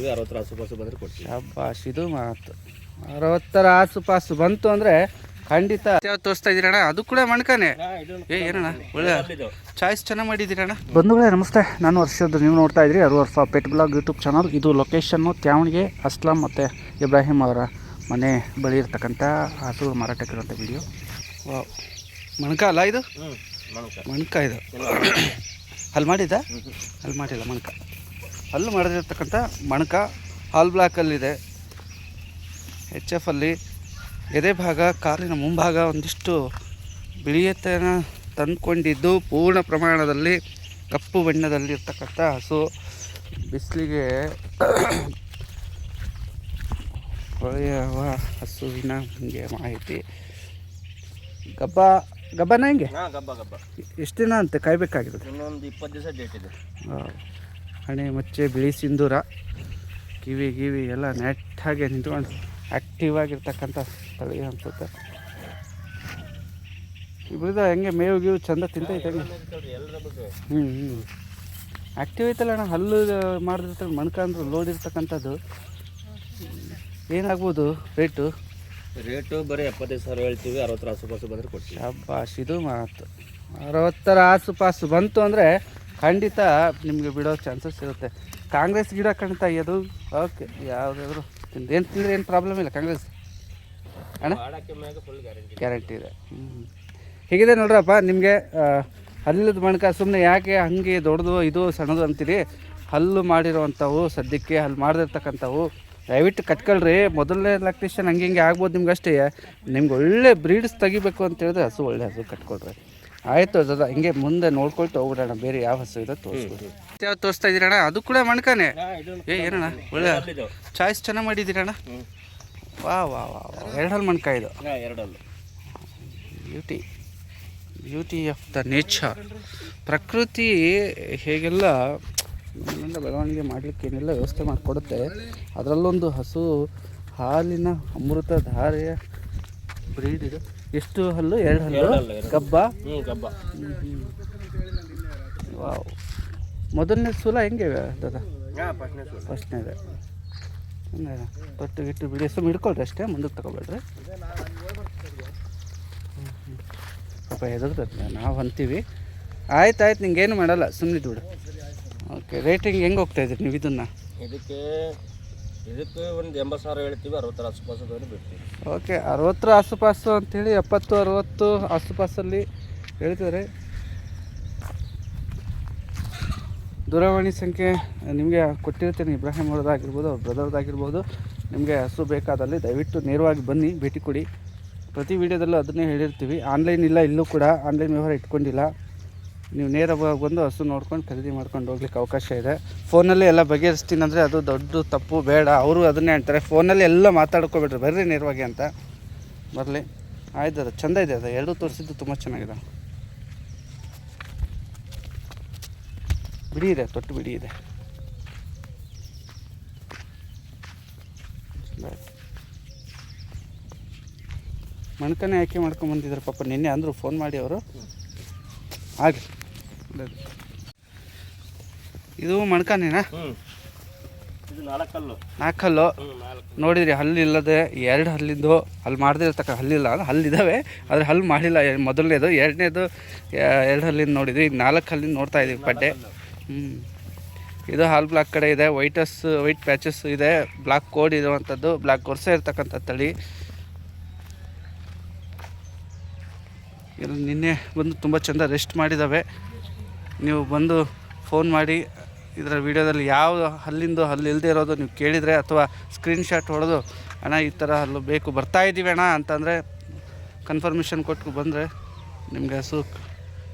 ಹೇಳ್ತೀವಿ ಅರವತ್ತರ ಆಸುಪಾಸು ಬಂದರೆ ಕೊಡ್ತೀವಿ. ಶಬ್ಬಾಶ್ ಇದು ಮಾತು. ಅರವತ್ತರ ಆಸುಪಾಸು ಬಂತು ಅಂದರೆ ಖಂಡಿತ ತೋರಿಸ್ತಾ ಇದ್ದೀರಣ್ಣ. ಅದು ಕೂಡ ಮಣ್ಕಾನೆ. ಏ ಏನಣ್ಣ? ಒಳ್ಳೆ ಚಾಯ್ಸ್ ಚೆನ್ನಾಗಿ ಮಾಡಿದ್ದೀರಣ್ಣ. ಬಂಧುಗಳೇ ನಮಸ್ತೆ. ನಾನು ವರ್ಷದ ನೀವು ನೋಡ್ತಾ ಇದ್ರಿ ಅರು ವರ್ಷ ಪೆಟ್ ಬ್ಲಾಗ್ ಯೂಟ್ಯೂಬ್ ಚಾನಲ್. ಇದು ಲೊಕೇಶನ್ನು ತ್ಯಾವಣಿಗೆ ಅಸ್ಲಾಂ ಮತ್ತು ಇಬ್ರಾಹಿಂ ಅವರ ಮನೆ ಬಳಿ ಇರ್ತಕ್ಕಂಥ ಹಸು ಮಾರಾಟಕ್ಕಿರುವಂಥ ವಿಡಿಯೋ ವಾವ್. ಮಣ್ಕ ಅಲ್ಲ ಇದು? ಮಣ್ಕ. ಇದು. ಅಲ್ಲಿ ಮಾಡಿದ್ದ? ಅಲ್ಲಿ ಮಾಡಿಲ್ಲ ಮಣ್ಕ. ಅಲ್ಲೂ ಮಾಡದಿರ್ತಕ್ಕಂಥ ಮಣಕ ಹಾಲ್ ಬ್ಲಾಕಲ್ಲಿದೆ. ಎಚ್ ಎಫ್ ಅಲ್ಲಿ ಎದೆ ಭಾಗ ಕಾರಿನ ಮುಂಭಾಗ ಒಂದಿಷ್ಟು ಬಿಳಿಯತನ ತಂದ್ಕೊಂಡಿದ್ದು ಪೂರ್ಣ ಪ್ರಮಾಣದಲ್ಲಿ ಕಪ್ಪು ಬಣ್ಣದಲ್ಲಿ ಇರ್ತಕ್ಕಂಥ ಹಸು. ಬಿಸಿಲಿಗೆ ಹೊಳೆಯುವ ಹಸುವಿನ ಹಂಗೆ ಮಾಹಿತಿ. ಗಬ್ಬ ಗಬ್ಬನ ಹೆಂಗೆ? ಗಬ್ಬ ಗಬ್ಬ. ಎಷ್ಟು ದಿನ ಅಂತ ಕಾಯ್ಬೇಕಾಗಿರೋದು? ಇನ್ನೊಂದು ಇಪ್ಪತ್ತು ದಿವಸ ಡೇಟ್ ಇದೆ. ವಾವ್. ಹಣೆ ಮಚ್ಚೆ ಬಿಳಿ ಸಿಂಧೂರ ಕಿವಿ ಗಿವಿ ಎಲ್ಲ ನೆಟ್ಟಾಗೆ ನಿಂತ್ಕೊಂಡು ಆ್ಯಕ್ಟಿವ್ ಆಗಿರ್ತಕ್ಕಂಥ ತಳಿ ಅನ್ಸುತ್ತೆ ಇಬ್ಬರದ ಹೆಂಗೆ ಮೇವು ಗೀವು ಚಂದ ತಿಂತೈತೆ ಹ್ಞೂ ಹ್ಞೂ ಆ್ಯಕ್ಟಿವ್ ಐತಲ್ಲ ಅಣ್ಣ ಹಲ್ಲು ಮಾಡಿರ್ತಕ್ಕ ಮಣ್ಕ ಅಂದ್ರೆ ಲೋಡ್ ಇರ್ತಕ್ಕಂಥದ್ದು. ಏನಾಗ್ಬೋದು ರೇಟು ರೇಟು ಬರೀ ಎಪ್ಪತ್ತೈದು ಸಾವಿರ ಹೇಳ್ತೀವಿ ಅರವತ್ತರ ಆಸುಪಾಸು ಬಂದರೆ ಕೊಡ್ತೀವಿ. ಶಬ್ಬಾಶ್ ಇದು ಮಾತು. ಅರವತ್ತರ ಆಸುಪಾಸು ಬಂತು ಅಂದರೆ ಖಂಡಿತ ನಿಮಗೆ ಬಿಡೋ ಚಾನ್ಸಸ್ ಇರುತ್ತೆ. ಕಾಂಗ್ರೆಸ್ ಗಿಡ ಕಾಣ್ತಾ ಇದು ಓಕೆ ಯಾವುದಾದ್ರು. ಏನು ತಿಂದರೆ ಏನು ಪ್ರಾಬ್ಲಮ್ ಇಲ್ಲ ಕಾಂಗ್ರೆಸ್? ಅಣ್ಣ? ಗ್ಯಾರಂಟಿ ಗ್ಯಾರಂಟಿ ಇದೆ. ಹ್ಞೂ ಹೀಗಿದೆ ನೋಡ್ರಪ್ಪ ನಿಮಗೆ ಹಲ್ಲದ ಮಣಕ ಸುಮ್ಮನೆ ಯಾಕೆ ಹಂಗೆ ದೊಡ್ಡದು ಇದು ಸಣ್ಣದು ಅಂತೀರಿ? ಹಲ್ಲು ಮಾಡಿರೋವಂಥವು ಸದ್ಯಕ್ಕೆ ಹಲ್ಲು ಮಾಡದಿರ್ತಕ್ಕಂಥವು. ದಯವಿಟ್ಟು ಕಟ್ಕೊಳ್ರಿ. ಮೊದಲನೇ ಲ್ಯಾಕ್ಟೇಷನ್ ಹಂಗೆ ಹಿಂಗೆ ಆಗ್ಬೋದು ನಿಮ್ಗೆ ಅಷ್ಟೇ ನಿಮ್ಗೆ ಒಳ್ಳೆ ಬ್ರೀಡ್ಸ್ ತೆಗಿಬೇಕು ಅಂತ ಹೇಳಿದ್ರೆ ಹಸು ಒಳ್ಳೆ ಹಸು ಕಟ್ಕೊಳ್ರಿ ಆಯಿತು ದಾದಾ ಹಿಂಗೆ ಮುಂದೆ ನೋಡ್ಕೊಳ್ತಾ ಹೋಗ್ಬಿಡೋಣ ಬೇರೆ ಯಾವ ಹಸು ಇದೆ ತೋರಿಸ್ಬಿಡಿ ಯಾವ್ದು ತೋರಿಸ್ತಾ ಇದ್ದೀರಣ್ಣ? ಅದು ಕೂಡ ಮಣ್ಕಾನೆ? ಏ ಏನಣ್ಣ? ಒಳ್ಳೆ ಚಾಯ್ಸ್ ಚೆನ್ನಾಗಿ ಮಾಡಿದ್ದೀರಣ್ಣ? ವಾ ವಾ ವಾ ವಾ. ಎರಡು ಹಲ್ಲು ಮಣ್ಕ ಇದು. ಎರಡಲ್ಲು. Beauty beauty of the nature ಪ್ರಕೃತಿ ಹೇಗೆಲ್ಲ ನಮ್ಮಿಂದ ಬೆಳವಣಿಗೆ ಮಾಡಲಿಕ್ಕೆ ಏನೆಲ್ಲ ವ್ಯವಸ್ಥೆ ಮಾಡಿಕೊಡುತ್ತೆ ಅದರಲ್ಲೊಂದು ಹಸು ಹಾಲಿನ ಅಮೃತ ಧಾರೆಯ ಬ್ರೀಡ್ ಇದು. ಎಷ್ಟು ಹಲ್ಲು? ಎರಡು ಹಲ್ಲು. ಗಬ್ಬ? ಗಬ್ಬ. ವಾವ್. ಮೊದಲನೇ ಸೂಲ ಹೆಂಗೆ ದಾದಾ? ಫಸ್ಟ್ನೇದೆ ತೊಟ್ಟು ಗಿಟ್ಟು ಬಿಡಿ. ಸುಮ್ಮನೆ ಹಿಡ್ಕೊಳ್ರಿ ಅಷ್ಟೇ ಮುಂದಕ್ಕೆ ತಗೊಬೇಡ್ರಿ. ಪಾಪ ಹೆದರ್ತದೆ ನಾವು ಅಂತೀವಿ. ಆಯ್ತು ಆಯ್ತು ನಿಂಗೇನು ಮಾಡಲ್ಲ. ಸುಮ್ಮನೆ ಬಿಡು. ಓಕೆ ರೇಟಿಂಗ್ ಹೆಂಗೆ ಹೋಗ್ತಾ ಇದ್ರಿ ನೀವು ಇದನ್ನು? ಇದಕ್ಕೆ ಒಂದು ಎಂಬತ್ತು ಸಾವಿರ ಹೇಳ್ತೀವಿ ಓಕೆ, ಅರವತ್ತರ ಆಸುಪಾಸು ಅಂತೇಳಿ ಎಪ್ಪತ್ತು, ಅರವತ್ತು ಆಸುಪಾಸಲ್ಲಿ ಹೇಳ್ತಿದ್ದಾರೆ ದೂರವಾಣಿ ಸಂಖ್ಯೆ ನಿಮಗೆ ಕೊಟ್ಟಿರ್ತೀನಿ, ಇಬ್ರಾಹಿಂ ಅವ್ರದ್ದಾಗಿರ್ಬೋದು, ಅವ್ರ ಬ್ರದರ್ದಾಗಿರ್ಬೋದು ನಿಮಗೆ ಹಸು ಬೇಕಾದಲ್ಲಿ ದಯವಿಟ್ಟು ನೇರವಾಗಿ ಬನ್ನಿ, ಭೇಟಿ ಕೊಡಿ. ಪ್ರತಿ ವಿಡಿಯೋದಲ್ಲೂ ಅದನ್ನೇ ಹೇಳಿರ್ತೀವಿ. ಆನ್ಲೈನ್ ಇಲ್ಲ, ಇಲ್ಲೂ ಕೂಡ ಆನ್ಲೈನ್ ವ್ಯವಹಾರ ಇಟ್ಕೊಂಡಿಲ್ಲ. ನೀವು ನೇರವಾಗಿ ಬಂದು ಹಸು ನೋಡ್ಕೊಂಡು ಖರೀದಿ ಮಾಡ್ಕೊಂಡು ಹೋಗ್ಲಿಕ್ಕೆ ಅವಕಾಶ ಇದೆ. ಫೋನಲ್ಲಿ ಎಲ್ಲ ಬಗೆಹರಿಸ್ತೀನಿ ಅಂದರೆ ಅದು ದೊಡ್ಡ ತಪ್ಪು, ಬೇಡ. ಅವರು ಅದನ್ನೇ ಹೇಳ್ತಾರೆ. ಫೋನಲ್ಲಿ ಎಲ್ಲ ಮಾತಾಡ್ಕೋಬೇಡ್ರಿ ಬರ್ರಿ ನೇರವಾಗಿ ಅಂತ. ಬರಲಿ. ಆಯ್ತು ಅದು, ಚಂದ ಇದೆ ಅದು. ಎರಡೂ ತೋರಿಸಿದ್ದು ತುಂಬ ಚೆನ್ನಾಗಿದೆ. ಬಿಡಿ ಇದೆ, ತೊಟ್ಟು ಬಿಡಿ ಇದೆ. ಮಣ್ಕನೇ ಆಯ್ಕೆ ಮಾಡ್ಕೊಂಡು ಬಂದಿದ್ದಾರೆ ಪಾಪ? ನಿನ್ನೆ ಅಂದರು, ಫೋನ್ ಮಾಡಿ ಅವರು. ಆಗಲಿ. ಇದು ಮಣ್ಕನೇನಾ ಹ್ಞೂ ಇದು ನಾಲ್ಕಲ್ಲು. ನಾಲ್ಕು. ಹಲ್ಲು ನೋಡಿದ್ರಿ ಹಲ್ಲಿಲ್ಲದೆ ಎರಡು ಹಲ್ಲಿದ್ದು ಅಲ್ಲಿ ಮಾಡದಿರ್ತಕ್ಕ ಹಲ್ಲಿಲ್ಲ ಹಲ್ಲಿದ್ದಾವೆ ಆದರೆ ಹಲ್ಲು ಮಾಡಿಲ್ಲ. ಮೊದಲನೇದು ಎರಡನೇದು ಎರಡು ಹಲ್ಲಿಂದ ನೋಡಿದ್ವಿ ಈಗ ನಾಲ್ಕು ಹಲ್ಲಿಂದ ನೋಡ್ತಾ ಇದ್ದೀವಿ ಪಡ್ಡೆ. ಹ್ಞೂ ಇದು ಹಾಲ್ ಬ್ಲಾಕ್ ಕಡೆ ಇದೆ ವೈಟಸ್ ವೈಟ್ ಪ್ಯಾಚಸ್ ಇದೆ ಬ್ಲಾಕ್ ಕೋಡ್ ಇರುವಂಥದ್ದು ಬ್ಲಾಕ್ ಕೊರ್ಸ ಇರ್ತಕ್ಕಂಥ ತಳಿ. ಇಲ್ಲಿ ನಿನ್ನೆ ಬಂದು ತುಂಬ ಚೆಂದ ರೆಸ್ಟ್ ಮಾಡಿದ್ದಾವೆ ನೀವು ಬಂದು ಫೋನ್ ಮಾಡಿ ಇದರ ವಿಡಿಯೋದಲ್ಲಿ ಯಾವ ಹಲ್ಲಿಂದು ಹಲ್ಲಿ ಇಲ್ಲದೆ ಇರೋದು ನೀವು ಕೇಳಿದರೆ ಅಥವಾ ಸ್ಕ್ರೀನ್ಶಾಟ್ ಹೊಡೆದು, ಅಣ್ಣ, ಈ ಥರ ಹಲ್ಲು ಬೇಕು, ಬರ್ತಾ ಇದ್ದೀವಿ ಅಣ್ಣ ಅಂತಂದರೆ ಕನ್ಫರ್ಮೇಷನ್ ಕೊಟ್ಟು ಬಂದರೆ ನಿಮಗೆ ಹಸು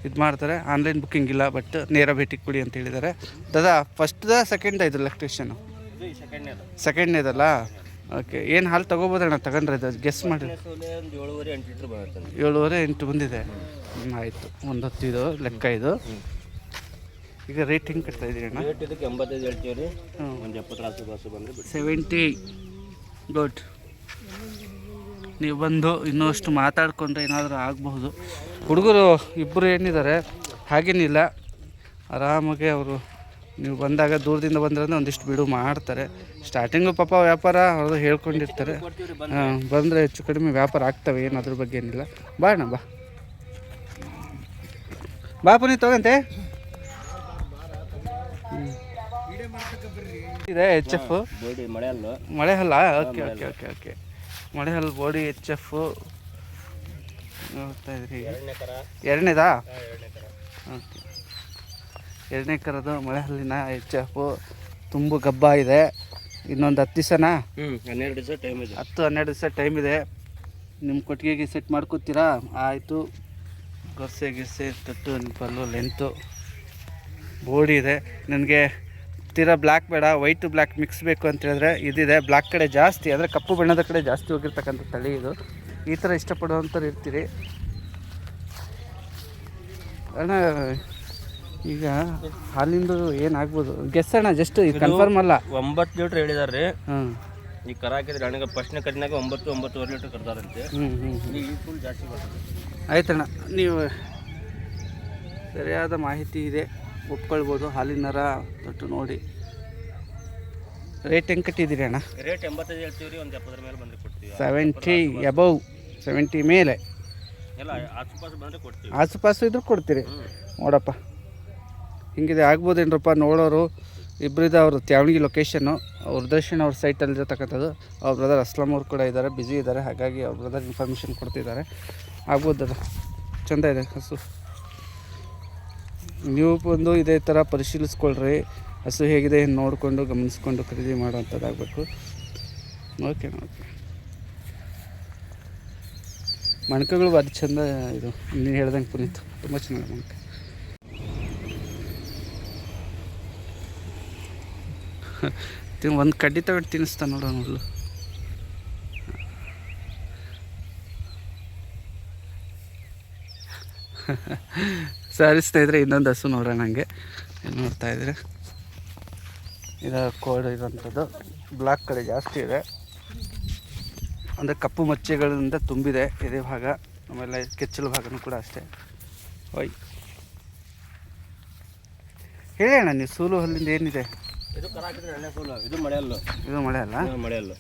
ಇದು ಮಾಡ್ತಾರೆ. ಆನ್ಲೈನ್ ಬುಕ್ಕಿಂಗ್ ಇಲ್ಲ, ಬಟ್ ನೇರ ಭೇಟಿ ಕೊಡಿ ಅಂತ ಹೇಳಿದ್ದಾರೆ. ದಾದಾ ಫಸ್ಟ್ದ ಸೆಕೆಂಡ್ ಇದು ಎಲೆಕ್ಟ್ರಿಷಿಯನು ಸೆಕೆಂಡ್ ಸೆಕೆಂಡ್ನೇದು ಸೆಕೆಂಡ್ನೇದಲ್ಲ ಓಕೆ ಏನು ಹಾಲು ತೊಗೋಬೋದಣ್ಣ? ತಗೊಂಡ್ರೆ ಇದು ಗೆಸ್ ಮಾಡಿ. ಏಳುವರೆ ಎಂಟು ಬಂದಿದೆ. ಆಯಿತು. ಒಂದು ಹೊತ್ತು ಇದು, ಲೆಕ್ಕ ಇದು. ಈಗ ರೇಟ್ ಹೆಂಗೆ ಕಟ್ತಾ ಇದ್ದೀರಿ ಅಣ್ಣ? ರೇಟ್ ಇದಕ್ಕೆ ಎಂಬತ್ತೈದು ಹೇಳ್ತೀವಿ ರೀ. ಹ್ಞೂ ಒಂದು ಬಂದರೆ ಸೆವೆಂಟಿ ಗುಡ್ ನೀವು ಬಂದು ಇನ್ನೂ ಅಷ್ಟು ಮಾತಾಡ್ಕೊಂಡ್ರೆ ಏನಾದರೂ ಆಗಬಹುದು. ಹುಡುಗರು ಇಬ್ಬರು ಏನಿದ್ದಾರೆ ಹಾಗೇನಿಲ್ಲ. ಆರಾಮಾಗಿ ಅವರು ನೀವು ಬಂದಾಗ ದೂರದಿಂದ ಬಂದ್ರೆ ಒಂದಿಷ್ಟು ಬಿಡು ಮಾಡ್ತಾರೆ. ಸ್ಟಾರ್ಟಿಂಗು ಪಾಪ ವ್ಯಾಪಾರ ಅವ್ರದ್ದು ಹೇಳ್ಕೊಂಡಿರ್ತಾರೆ. ಬಂದರೆ ಹೆಚ್ಚು ಕಡಿಮೆ ವ್ಯಾಪಾರ ಆಗ್ತವೆ ಏನು ಅದ್ರ ಬಗ್ಗೆ ಏನಿಲ್ಲ. ಬಾ ಅಣ್ಣ ಬಾ. ಬಾಪು ನೀ ತಗಂತೆ. ಇದೆ ಎಚ್ ಎಫ್ ಬೋಡಿ ಮಳೆ ಅಲ್ಲ ಮಳೆ ಹಲ್ಲ ಓಕೆ ಓಕೆ ಓಕೆ ಓಕೆ ಮಳೆ ಹಲ್ಲ ಬೋಡಿ ಎಚ್ ಎಫ್ ನೋಡ್ತಾ ಇದ್ರಿ. ಎರಡನೇದಾ? ಓಕೆ ಎರಡನೇ ಕರದು ಮಳೆ ಹಲ್ಲಿನ ಎಚ್ ಎಫ್ ತುಂಬ ಗಬ್ಬ ಇದೆ. ಇನ್ನೊಂದು ಹತ್ತು ದಿವಸನಾ? ಹನ್ನೆರಡು ದಿವಸ ಟೈಮ್ ಇದೆ. ಹತ್ತು ಹನ್ನೆರಡು ದಿವಸ ಟೈಮ್ ಇದೆ. ನಿಮ್ಮ ಕೊಟ್ಟಿಗೆಗೆ ಸೆಟ್ ಮಾಡ್ಕೋತೀರಾ? ಆಯಿತು. ಗೊರ್ಸೆ ಗಿರ್ಸೆ ತಟ್ಟು ಪಲ್ಲು ಲೆಂತು ಬೋಡಿ ಇದೆ. ನನಗೆ ತೀರಾ ಬ್ಲ್ಯಾಕ್ ಬೇಡ ವೈಟು ಬ್ಲ್ಯಾಕ್ ಮಿಕ್ಸ್ ಬೇಕು ಅಂತ ಹೇಳಿದ್ರೆ ಇದಿದೆ. ಬ್ಲ್ಯಾಕ್ ಕಡೆ ಜಾಸ್ತಿ ಅಂದರೆ ಕಪ್ಪು ಬಣ್ಣದ ಕಡೆ ಜಾಸ್ತಿ ಹೋಗಿರ್ತಕ್ಕಂಥ ತಳಿ ಇದು. ಈ ಥರ ಇಷ್ಟಪಡುವಂಥವ್ರು ಇರ್ತೀರಿ. ಅಣ್ಣ ಈಗ ಹಾಲಿಂದು ಏನಾಗ್ಬೋದು? ಗೆಸ್ ಅಣ್ಣ ಜಸ್ಟ್ ಇದು ಕನ್ಫರ್ಮ್ ಅಲ್ಲ. ಒಂಬತ್ತು ಲೀಟ್ರ್ ಹೇಳಿದಾರೆ ರೀ ಹಾಂ. ಈಗ ಕರ ಹಾಕಿದ್ರೆ ನನಗೆ ಫಸ್ಟ್ನೇ ಕಡಿನಾಗ ಒಂಬತ್ತು ಒಂಬತ್ತುವರೆ ಲೀಟ್ರ್ ಕರ್ದಾರಂತೆ. ಹ್ಞೂ ಹ್ಞೂ ಈ ಫುಲ್ ಜಾಸ್ತಿ ಬರ್ತದೆ. ಆಯ್ತಣ್ಣ ನೀವು ಸರಿಯಾದ ಮಾಹಿತಿ ಇದೆ. ಒಪ್ಕೊಳ್ಬೋದು. ಹಾಲಿನ ನರ ತೊಟ್ಟು ನೋಡಿ. ರೇಟ್ ಹೆಂಗೆ ಕಟ್ಟಿದ್ದೀರಿ ಅಣ್ಣ? ರೇಟ್ ಎಂಬತ್ತೈದು ಹೇಳ್ತೀವಿ ರೀ ಒಂದು ಎಪ್ಪತ್ತರ ಮೇಲೆ ಬಂದರೆ ಕೊಡ್ತೀವಿ. ಸೆವೆಂಟಿ ಎಬವ್ ಸೆವೆಂಟಿ ಮೇಲೆ. ಎಲ್ಲ ಆಸುಪಾಸು ಬಂದರೆ ಕೊಡ್ತೀವಿ. ಆಸುಪಾಸು ಇದ್ರೂ ಕೊಡ್ತೀರಿ. ನೋಡಪ್ಪ. ಹಿಂಗಿದೆ ಆಗ್ಬೋದೇನ್ರಪ್ಪ ನೋಡೋರು. ಇಬ್ಬರಿದ ಅವರು ತ್ಯಾವಣಿಗೆ ಲೊಕೇಶನ್ನು ಅವ್ರ ದರ್ಶನ್ ಅವ್ರ ಸೈಟಲ್ಲಿ ಇರತಕ್ಕಂಥದ್ದು. ಅವ್ರ ಬ್ರದರ್ ಅಸ್ಲಂ ಅವ್ರು ಕೂಡ ಇದ್ದಾರೆ ಬ್ಯುಸಿ ಇದ್ದಾರೆ ಹಾಗಾಗಿ ಅವ್ರ ಬ್ರದರ್ ಇನ್ಫಾರ್ಮೇಷನ್ ಕೊಡ್ತಿದ್ದಾರೆ. ಆಗ್ಬೋದಲ್ಲ ಚೆಂದ ಇದೆ ಹಸು ನೀವು ಬಂದು ಇದೇ ಥರ ಪರಿಶೀಲಿಸ್ಕೊಳ್ರಿ. ಹಸು ಹೇಗಿದೆ ನೋಡಿಕೊಂಡು ಗಮನಿಸ್ಕೊಂಡು ಖರೀದಿ ಮಾಡುವಂಥದ್ದಾಗಬೇಕು ಓಕೆ ಓಕೆ ಮಣಕಗಳು ಭಾರಿ ಚಂದ ಇದು. ನೀನು ಹೇಳ್ದಂಗೆ ಪುನೀತ್. ತುಂಬ ಚೆನ್ನಾಗಿ ಮಣಕ ಒಂದು ಕಡ್ಡಿ ತಗೊಂಡು ತಿನ್ನಿಸ್ತಾ ನೋಡೋಣ ಹುಲ್ಲು. ಸರಿ ಸ್ನೇಹಿತರೆ ಇನ್ನೊಂದು ಹಸು ನೋಡೋಣ ಹಂಗೆ. ಏನು ನೋಡ್ತಾ ಇದ್ರೆ ಇದು ಕೋಡ್ ಇರೋಂಥದ್ದು ಬ್ಲಾಕ್ ಕಡೆ ಜಾಸ್ತಿ ಇದೆ. ಅಂದರೆ ಕಪ್ಪು ಮಚ್ಚೆಗಳಿಂದ ತುಂಬಿದೆ ಇದೇ ಭಾಗ. ಆಮೇಲೆ ಕೆಚ್ಚಲು ಭಾಗನೂ ಕೂಡ ಅಷ್ಟೇ. ಓಯ್. ಹೇಳಿ ಅಣ್ಣ ನೀವು ಸೂಲು ಹಲ್ಲಿಂದ ಏನಿದೆ? ಇದು ಎಣ್ಣೆ ಇದು ಮಳೆ ಅಲ್ಲ ಇದು ಮಳೆ ಅಲ್ಲ? ಮಳೆ ಅಲ್ಲ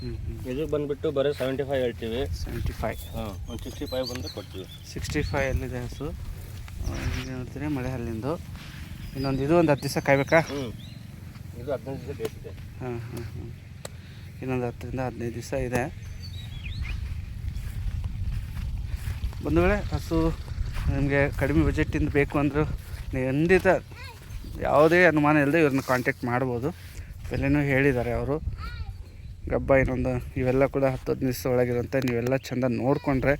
ಹ್ಞೂ ಹ್ಞೂ ಇದು ಬಂದ್ಬಿಟ್ಟು ಬರೀ ಸೆವೆಂಟಿ ಫೈವ್ ಹೇಳ್ತೀವಿ. ಸೆವೆಂಟಿ ಫೈವ್ ಹಾಂ ಒಂದು ಸಿಕ್ಸ್ಟಿ ಫೈವ್ ಬಂದು ಕೊಡ್ತೀವಿ. ಸಿಕ್ಸ್ಟಿ ಫೈವಲ್ಲಿದೆ ಹಸು. ಈಗ ನೋಡ್ತೀನಿ ಮಳೆ ಹಲ್ಲಿಂದು ಇನ್ನೊಂದು ಇದು ಒಂದು ಹತ್ತು ದಿವಸ ಕಾಯ್ಬೇಕಾ? ಹ್ಞೂ ಇದು ಹದಿನೈದು ದಿವಸ ಬೇಸಿದೆ ಹಾಂ ಹಾಂ ಹಾಂ ಇನ್ನೊಂದು ಹತ್ತರಿಂದ ಹದಿನೈದು ದಿವಸ ಇದೆ. ಒಂದು ವೇಳೆ ಹಸು ನಿಮಗೆ ಕಡಿಮೆ ಬಜೆಟಿಂದ ಬೇಕು ಅಂದರೂ ನೀವು ಖಂಡಿತ ಯಾವುದೇ ಅನುಮಾನ ಇಲ್ಲದೆ ಇವ್ರನ್ನ ಕಾಂಟ್ಯಾಕ್ಟ್ ಮಾಡ್ಬೋದು. ಬೆಲೆನೂ ಹೇಳಿದ್ದಾರೆ ಅವರು. ಗಬ್ಬ ಇನ್ನೊಂದು ಇವೆಲ್ಲ ಕೂಡ ಹತ್ತು ಹದಿನೈದು ದಿವಸ ಒಳಗಿರುವಂಥ ನೀವೆಲ್ಲ ಚೆಂದ ನೋಡಿಕೊಂಡ್ರೆ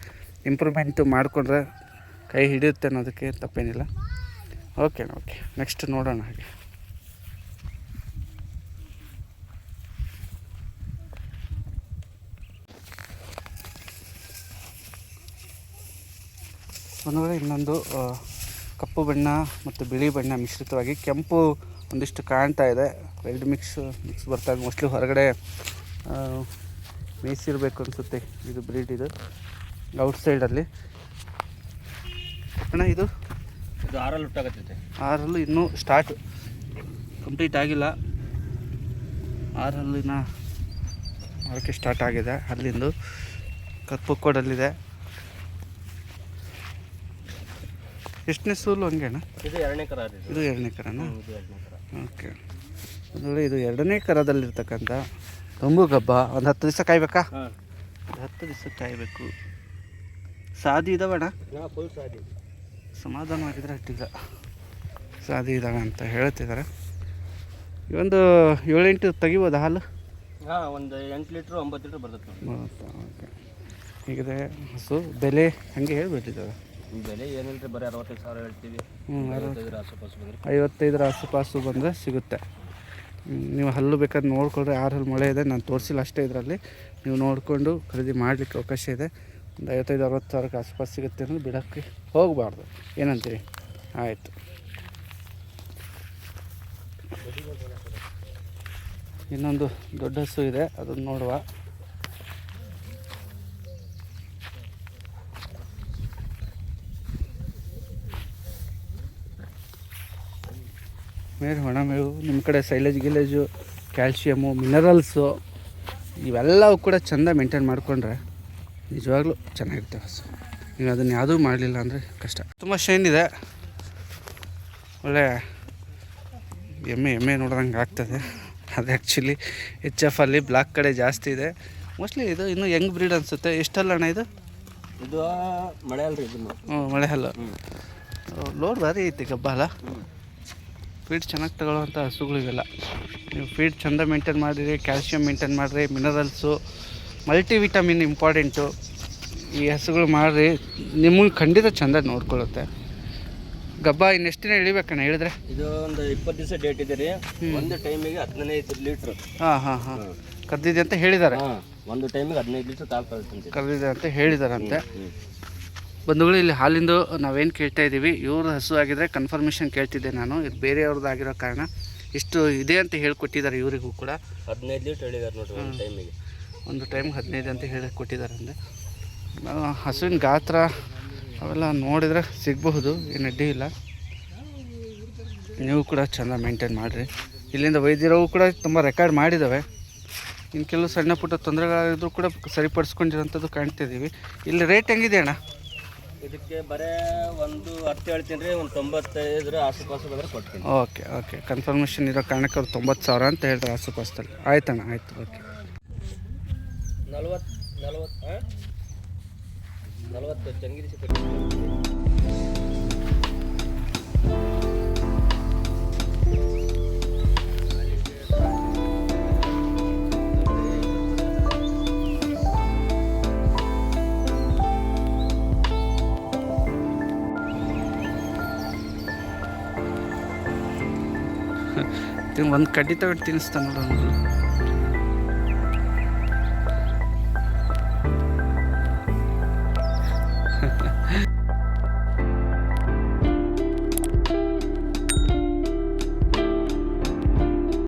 ಇಂಪ್ರೂವ್ಮೆಂಟು ಮಾಡಿಕೊಂಡ್ರೆ ಕೈ ಹಿಡಿಯುತ್ತೆ ಅನ್ನೋದಕ್ಕೆ ತಪ್ಪೇನಿಲ್ಲ. ಓಕೆ ಓಕೆ ನೆಕ್ಸ್ಟ್ ನೋಡೋಣ ಹಾಗೆ. ಒಂದು ಇನ್ನೊಂದು ಕಪ್ಪು ಬಣ್ಣ ಮತ್ತು ಬಿಳಿ ಬಣ್ಣ ಮಿಶ್ರಿತವಾಗಿ ಕೆಂಪು ಒಂದಿಷ್ಟು ಕಾಣ್ತಾ ಇದೆ. ರೆಡ್ ಮಿಕ್ಸ್ ಮಿಕ್ಸ್ ಬರ್ತಾ ಇದೆ. ಮೋಸ್ಟ್ಲಿ ಹೊರಗಡೆ ಮೇಯಿಸಿರ್ಬೇಕು ಅನಿಸುತ್ತೆ. ಇದು ಬ್ರೀಡ್ ಇದು. ಔಟ್ ಸೈಡಲ್ಲಿ ಅಣ್ಣ ಇದು? ಇದು ಆರಲ್ಲಿ ಹುಟ್ಟಾಗತ್ತೈತೆ ಆರಲ್ಲಿ ಇನ್ನೂ ಸ್ಟಾರ್ಟ್ ಕಂಪ್ಲೀಟ್ ಆಗಿಲ್ಲ. ಆರಲ್ಲಿನ ಮೊಳಕೆ ಸ್ಟಾರ್ಟ್ ಆಗಿದೆ ಅಲ್ಲಿಂದು ಕಪ್ಪು ಕೋಡಲ್ಲಿದೆ ಎಷ್ಟನೇ ಸೂಲು ಹಂಗೆ ಅಣ್ಣ? ಇದು ಎರಡನೇ ಕರ ಇದು ಎರಡನೇ ಕರನ? ಓಕೆ. ನೋಡಿ ಇದು ಎರಡನೇ ಕರದಲ್ಲಿರ್ತಕ್ಕಂಥ ತಂಬು ಗಬ್ಬ ಒಂದು ಹತ್ತು ದಿವಸ ಕಾಯ್ಬೇಕಾ? ಹತ್ತು ದಿವಸ ಕಾಯಬೇಕು. ಸಾದಿ ಇದಾವಣ್ಣ ಫುಲ್ ಸಾದಿ. ಸಮಾಧಾನವಾಗಿದ್ರೆ ಸೊ ಅದು ಇದ್ದಾವೆ ಅಂತ ಹೇಳ್ತಿದ್ದಾರೆ. ಇವೊಂದು ಏಳೆಂಟು ತೆಗಿಬೋದಾ ಹಾಲು? ಹಾಂ ಒಂದು ಎಂಟು ಲೀಟ್ರ್ ಒಂಬತ್ತು ಲೀಟ್ರ್ ಬರುತ್ತೆ ಓಕೆ. ಹೀಗಿದೆ ಹಸು. ಬೆಲೆ ಹಾಗೆ ಹೇಳ್ಬಿಟ್ಟಿದ್ದಾವೆ ಬೆಲೆ ಏನಿಲ್ಲ ರೀ ಬರೀ ಅರವತ್ತೈದು ಸಾವಿರ ಹೇಳ್ತೀವಿ. ಹ್ಞೂ ಅರವತ್ತೈದರ ಆಸುಪಾಸು ಬಂದರೆ. ಐವತ್ತೈದರ ಆಸುಪಾಸು ಬಂದರೆ ಸಿಗುತ್ತೆ. ನೀವು ಹಲ್ಲು ಬೇಕಾದ್ರೆ ನೋಡಿಕೊಂಡ್ರೆ ಯಾರು ಹಲ್ಲು ಮೊಳೆ ಇದೆ ನಾನು ತೋರಿಸಿಲ್ಲ ಅಷ್ಟೇ ಇದರಲ್ಲಿ. ನೀವು ನೋಡಿಕೊಂಡು ಖರೀದಿ ಮಾಡಲಿಕ್ಕೆ ಅವಕಾಶ ಇದೆ. ಒಂದು ಐವತ್ತೈದು, ಅರವತ್ತು ಸಾವಿರಕ್ಕೆ ಆಸ್ಪಾಸ್ ಸಿಗುತ್ತೆ ಅಂದರೆ ಬಿಡೋಕ್ಕೆ ಹೋಗಬಾರ್ದು. ಏನಂತೀರಿ? ಆಯಿತು. ಇನ್ನೊಂದು ದೊಡ್ಡ ಹಸು ಇದೆ, ಅದನ್ನು ನೋಡುವ. ಮೇರು ಒಣ ಮೇವು, ನಿಮ್ಮ ಕಡೆ ಸೈಲೇಜ್ ಗಿಲೇಜು, ಕ್ಯಾಲ್ಶಿಯಮು, ಮಿನರಲ್ಸು, ಇವೆಲ್ಲವೂ ಕೂಡ ಚೆಂದ ಮೇಂಟೈನ್ ಮಾಡಿಕೊಂಡ್ರೆ ನಿಜವಾಗ್ಲೂ ಚೆನ್ನಾಗಿರುತ್ತೆ ಹಸು ನೀವು ಅದನ್ನು ಯಾವುದೂ ಮಾಡಲಿಲ್ಲ ಅಂದರೆ ಕಷ್ಟ. ತುಂಬ ಶೈನ್ ಇದೆ. ಒಳ್ಳೆ ಎಮ್ಮೆ ಎಮ್ಮೆ ನೋಡ್ದಂಗೆ ಆಗ್ತದೆ. ಅದು ಆ್ಯಕ್ಚುಲಿ ಎಚ್ ಎಫ್ ಅಲ್ಲಿ ಬ್ಲಾಕ್ ಕಡೆ ಜಾಸ್ತಿ ಇದೆ. ಮೋಸ್ಟ್ಲಿ ಇದು ಇನ್ನೂ ಯಂಗ್ ಬ್ರೀಡ್ ಅನಿಸುತ್ತೆ. ಎಷ್ಟಲ್ಲ ಅಣ್ಣ ಇದು? ಇದು ಮಳೆ ಅಲ್ರಿ ಇದು ಹ್ಞೂ ಮಳೆ ಹಲ್ಲು ಲೋಡ್ ಭಾರಿ ಐತಿ ಗಬ್ಬ ಅಲ್ಲ? ಫೀಡ್ ಚೆನ್ನಾಗಿ ತಗೊಳ್ಳೋವಂಥ ಹಸುಗಳಿವೆಲ್ಲ. ನೀವು ಫೀಡ್ ಚೆಂದ ಮೇಂಟೈನ್ ಮಾಡಿರಿ ಕ್ಯಾಲ್ಶಿಯಮ್ ಮೇಂಟೈನ್ ಮಾಡಿರಿ ಮಿನರಲ್ಸು ಮಲ್ಟಿ ವಿಟಮಿನ್ ಇಂಪಾರ್ಟೆಂಟು ಈ ಹಸುಗಳು ಮಾಡಿರಿ ನಿಮಗೆ ಖಂಡಿತ ಚೆಂದ ನೋಡ್ಕೊಳ್ಳುತ್ತೆ. ಗಬ್ಬ ಇನ್ನೆಷ್ಟು ದಿನ ಇಳಿಬೇಕಣ್ಣ ಹೇಳಿದ್ರೆ? ಇದು ಒಂದು ಇಪ್ಪತ್ತು ದಿವಸ ಡೇಟ್ ಇದೆ ರೀ. ಒಂದು ಟೈಮಿಗೆ ಹದಿನೈದು ಲೀಟ್ರ್ ಹಾಂ ಹಾಂ ಹಾಂ. ಕರೆದಿದೆ ಅಂತ ಹೇಳಿದ್ದಾರೆ ಒಂದು ಟೈಮಿಗೆ ಹದಿನೈದು ಲೀಟ್ರ್ ಕಾಲು ಕಳ್ತಂತೆ ಕರೆದಿದೆ ಅಂತ ಹೇಳಿದಾರಂತೆ. ಬಂಧುಗಳು ಇಲ್ಲಿ ಹಾಲಿಂದು ನಾವೇನು ಕೇಳ್ತಾ ಇದ್ದೀವಿ ಇವ್ರ ಹಸು ಆಗಿದ್ರೆ ಕನ್ಫರ್ಮೇಷನ್ ಕೇಳ್ತಿದ್ದೆ ನಾನು. ಇದು ಬೇರೆಯವ್ರದ್ದಾಗಿರೋ ಕಾರಣ ಇಷ್ಟು ಇದೆ ಅಂತ ಹೇಳ್ಕೊಟ್ಟಿದ್ದಾರೆ ಇವರಿಗೂ ಕೂಡ. ಹದಿನೈದು ಲೀಟ್ರ್ ಹೇಳಿದ್ದಾರೆ ನೋಡಿ ಒಂದು ಟೈಮಿಗೆ ಒಂದು ಟೈಮ್ ಹದಿನೈದು ಅಂತ ಹೇಳಿ ಕೊಟ್ಟಿದ್ದಾರೆ ಅಂದರೆ ಹಸುವಿನ ಗಾತ್ರ ಅವೆಲ್ಲ ನೋಡಿದರೆ ಸಿಗಬಹುದು ಏನು ಅಡ್ಡಿ ಇಲ್ಲ. ನೀವು ಕೂಡ ಚೆಂದ ಮೇಂಟೈನ್ ಮಾಡಿರಿ. ಇಲ್ಲಿಂದ ವೈದ್ಯರವು ಕೂಡ ತುಂಬ ರೆಕಾರ್ಡ್ ಮಾಡಿದ್ದಾವೆ ಇನ್ನು ಕೆಲವು ಸಣ್ಣ ಪುಟ್ಟ ತೊಂದರೆಗಳಾಗಿದ್ರು ಕೂಡ ಸರಿಪಡಿಸ್ಕೊಂಡಿರೋಂಥದ್ದು ಕಾಣ್ತಿದ್ದೀವಿ. ಇಲ್ಲಿ ರೇಟ್ ಹೆಂಗಿದೆ ಅಣ್ಣ? ಇದಕ್ಕೆ ಬರೇ ಒಂದು ಹತ್ತು ಹೇಳ್ತೀನಿ ರೀ ಒಂದು ತೊಂಬತ್ತೈದರ ಆಸುಪಾಸು ಬಂದರೆ ಕೊಡ್ತೀನಿ. ಓಕೆ ಓಕೆ ಕನ್ಫರ್ಮೇಷನ್ ಇರೋ ಕಾರಣಕ್ಕೆ ಅವ್ರು ತೊಂಬತ್ತು ಸಾವಿರ ಅಂತ ಹೇಳ್ತಾರೆ ಆಸುಪಾಸದಲ್ಲಿ. ಆಯ್ತಣ್ಣ ಆಯಿತು ಓಕೆ ನಲ್ವತ್ತು ನಲ್ವತ್ತು ನಲ್ವತ್ತು ಚಂಗಿರಿಸಿ ಒಂದು ಕಡ್ಡಿ ತಗೊಂಡು ತಿನ್ನಿಸ್ತಾನೆ ನೋಡೋಣ